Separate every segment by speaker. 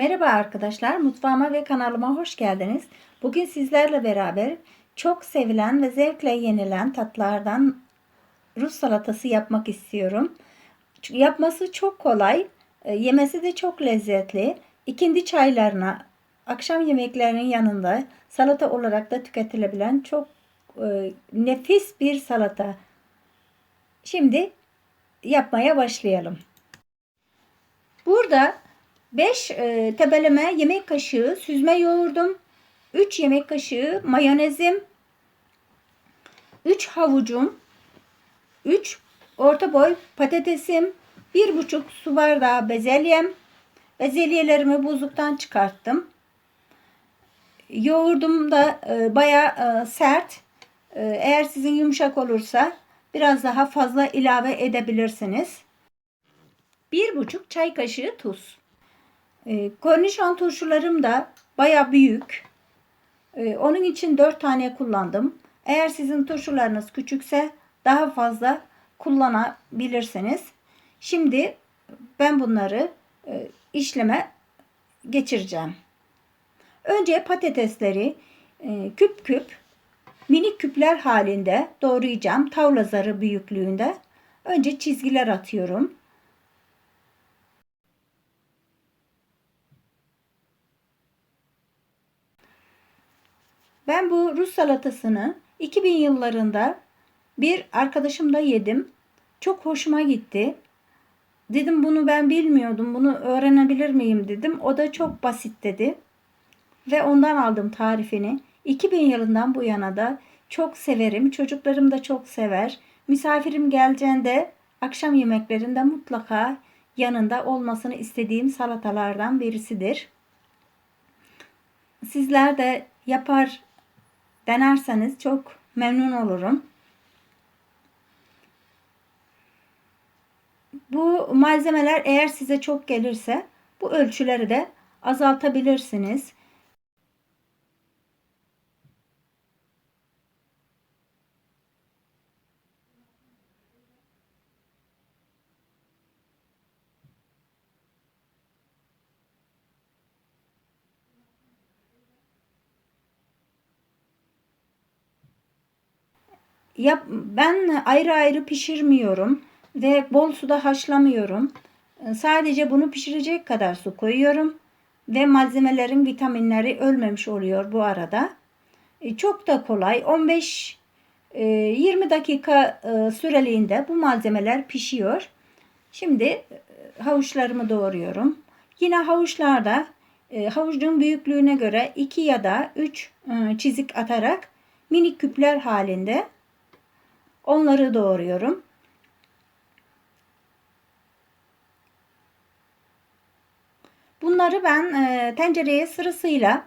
Speaker 1: Merhaba arkadaşlar, mutfağıma ve kanalıma hoş geldiniz. Bugün sizlerle beraber çok sevilen ve zevkle yenilen tatlardan Rus salatası yapmak istiyorum. Yapması çok kolay, e, yemesi de çok lezzetli. İkindi çaylarına, akşam yemeklerinin yanında salata olarak da tüketilebilen çok e, nefis bir salata. Şimdi yapmaya başlayalım. Burada 5 e, tebeleme yemek kaşığı süzme yoğurdum. 3 yemek kaşığı mayonezim. 3 havucum. 3 orta boy patatesim. 1,5 su bardağı bezelyem. Bezelyelerimi buzluktan çıkarttım. Yoğurdum da e, baya sert. E, eğer sizin yumuşak olursa biraz daha fazla ilave edebilirsiniz. 1,5 çay kaşığı tuz. E, kornişon turşularım da baya büyük. E, onun için 4 tane kullandım. Eğer sizin turşularınız küçükse daha fazla kullanabilirsiniz. Şimdi ben bunları e, işleme geçireceğim. Önce patatesleri e, küp küp minik küpler halinde doğrayacağım. Tavla zarı büyüklüğünde. Önce çizgiler atıyorum. Ben bu Rus salatasını 2000 yıllarında bir arkadaşımda yedim. Çok hoşuma gitti. Dedim bunu ben bilmiyordum. Bunu öğrenebilir miyim dedim. O da çok basit dedi. Ve ondan aldım tarifini. 2000 yılından bu yana da çok severim. Çocuklarım da çok sever. Misafirim geleceğinde akşam yemeklerinde mutlaka yanında olmasını istediğim salatalardan birisidir. Sizler de yapar denerseniz çok memnun olurum. Bu malzemeler eğer size çok gelirse bu ölçüleri de azaltabilirsiniz. Yap, ben ayrı ayrı pişirmiyorum ve bol suda haşlamıyorum. Sadece bunu pişirecek kadar su koyuyorum ve malzemelerin vitaminleri ölmemiş oluyor bu arada. E, çok da kolay. 15 20 e, dakika e, süreliğinde bu malzemeler pişiyor. Şimdi havuçlarımı doğruyorum. Yine havuçlarda havucun büyüklüğüne göre 2 ya da 3 çizik atarak minik küpler halinde Onları doğruyorum. Bunları ben e, tencereye sırasıyla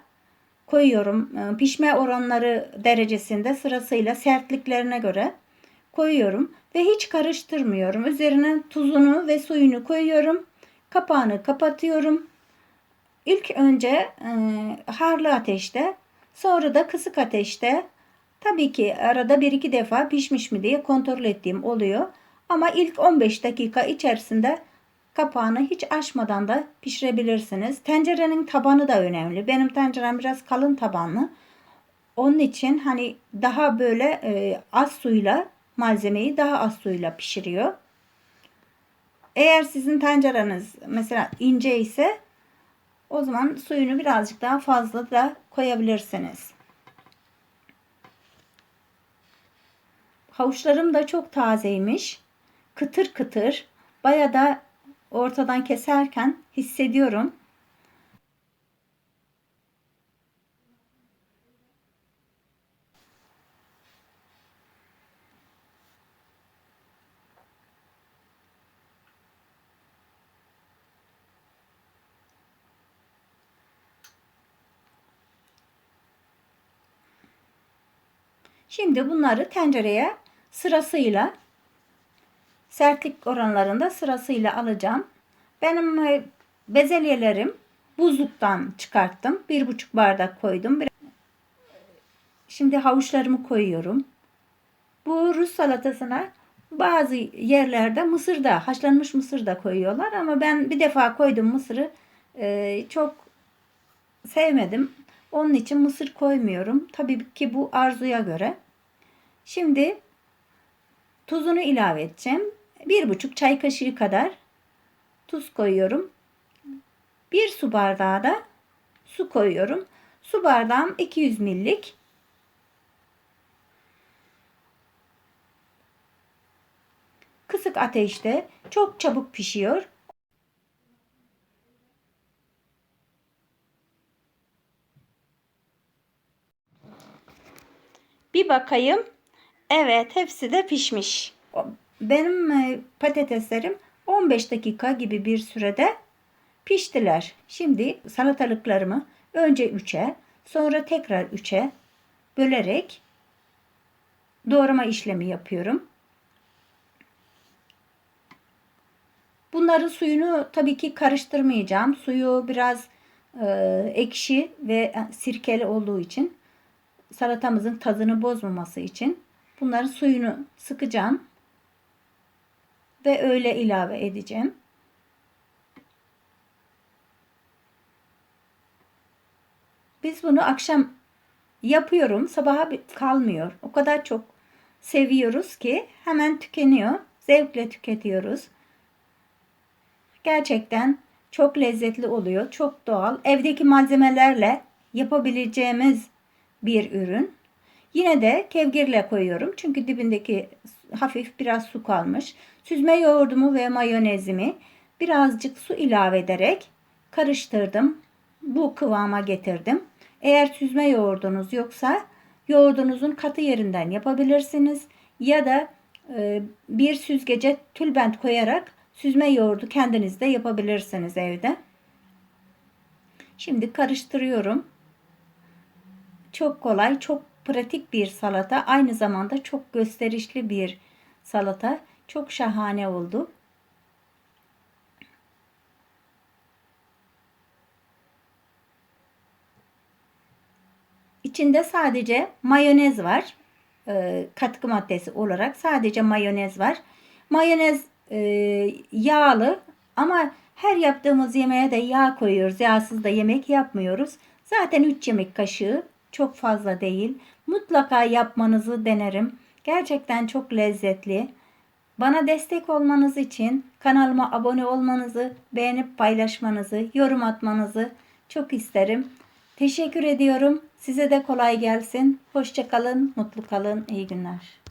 Speaker 1: koyuyorum. E, pişme oranları derecesinde sırasıyla sertliklerine göre koyuyorum ve hiç karıştırmıyorum. Üzerine tuzunu ve suyunu koyuyorum. Kapağını kapatıyorum. İlk önce e, harlı ateşte, sonra da kısık ateşte Tabii ki arada bir iki defa pişmiş mi diye kontrol ettiğim oluyor. Ama ilk 15 dakika içerisinde kapağını hiç açmadan da pişirebilirsiniz. Tencerenin tabanı da önemli. Benim tencerem biraz kalın tabanlı. Onun için hani daha böyle e, az suyla malzemeyi daha az suyla pişiriyor. Eğer sizin tencereniz mesela ince ise o zaman suyunu birazcık daha fazla da koyabilirsiniz. Havuçlarım da çok tazeymiş. Kıtır kıtır. Baya da ortadan keserken hissediyorum. Şimdi bunları tencereye sırasıyla sertlik oranlarında sırasıyla alacağım. Benim e, bezelyelerim buzluktan çıkarttım. Bir buçuk bardak koydum. Şimdi havuçlarımı koyuyorum. Bu Rus salatasına bazı yerlerde mısır da haşlanmış mısır da koyuyorlar ama ben bir defa koydum mısırı e, çok sevmedim. Onun için mısır koymuyorum. Tabii ki bu arzuya göre. Şimdi tuzunu ilave edeceğim. Bir buçuk çay kaşığı kadar tuz koyuyorum. Bir su bardağı da su koyuyorum. Su bardağım 200 millik. Kısık ateşte çok çabuk pişiyor. Bir bakayım. Evet, hepsi de pişmiş. Benim e, patateslerim 15 dakika gibi bir sürede piştiler. Şimdi salatalıklarımı önce 3'e, sonra tekrar 3'e bölerek doğrama işlemi yapıyorum. Bunların suyunu tabii ki karıştırmayacağım. Suyu biraz e, ekşi ve sirkeli olduğu için salatamızın tadını bozmaması için bunların suyunu sıkacağım ve öyle ilave edeceğim. Biz bunu akşam yapıyorum. Sabaha kalmıyor. O kadar çok seviyoruz ki hemen tükeniyor. Zevkle tüketiyoruz. Gerçekten çok lezzetli oluyor. Çok doğal. Evdeki malzemelerle yapabileceğimiz bir ürün. Yine de kevgirle koyuyorum. Çünkü dibindeki hafif biraz su kalmış. Süzme yoğurdumu ve mayonezimi birazcık su ilave ederek karıştırdım. Bu kıvama getirdim. Eğer süzme yoğurdunuz yoksa yoğurdunuzun katı yerinden yapabilirsiniz. Ya da e, bir süzgece tülbent koyarak süzme yoğurdu kendiniz de yapabilirsiniz evde. Şimdi karıştırıyorum. Çok kolay, çok pratik bir salata. Aynı zamanda çok gösterişli bir salata. Çok şahane oldu. İçinde sadece mayonez var. E, katkı maddesi olarak sadece mayonez var. Mayonez e, yağlı ama her yaptığımız yemeğe de yağ koyuyoruz. Yağsız da yemek yapmıyoruz. Zaten 3 yemek kaşığı çok fazla değil. Mutlaka yapmanızı denerim. Gerçekten çok lezzetli. Bana destek olmanız için kanalıma abone olmanızı, beğenip paylaşmanızı, yorum atmanızı çok isterim. Teşekkür ediyorum. Size de kolay gelsin. Hoşçakalın, mutlu kalın, iyi günler.